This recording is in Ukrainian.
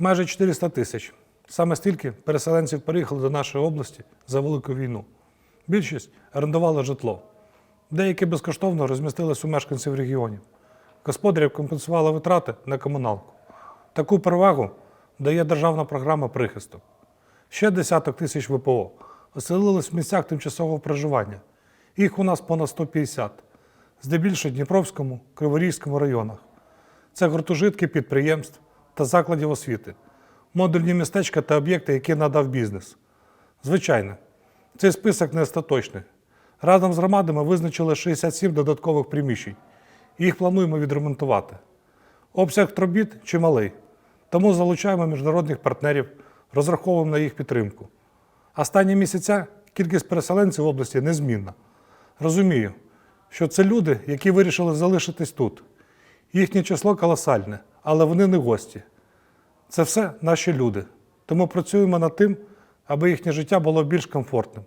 Майже 400 тисяч. Саме стільки переселенців переїхали до нашої області за велику війну. Більшість орендували житло. Деякі безкоштовно розмістились у мешканців регіонів. Господарів компенсували витрати на комуналку. Таку перевагу дає державна програма прихисток. Ще десяток тисяч ВПО оселились в місцях тимчасового проживання. Їх у нас понад 150, здебільшого Дніпровському, Криворізькому районах. Це гуртожитки підприємств та закладів освіти, модульні містечка та об'єкти, які надав бізнес. Звичайно, цей список не остаточний. Разом з громадами визначили 67 додаткових приміщень. Їх плануємо відремонтувати. Обсяг робіт чималий, тому залучаємо міжнародних партнерів, розраховуємо на їх підтримку. Останні місяця кількість переселенців в області незмінна. Розумію, що це люди, які вирішили залишитись тут. Їхнє число колосальне, але вони не гості. Це все наші люди. Тому працюємо над тим, аби їхнє життя було більш комфортним.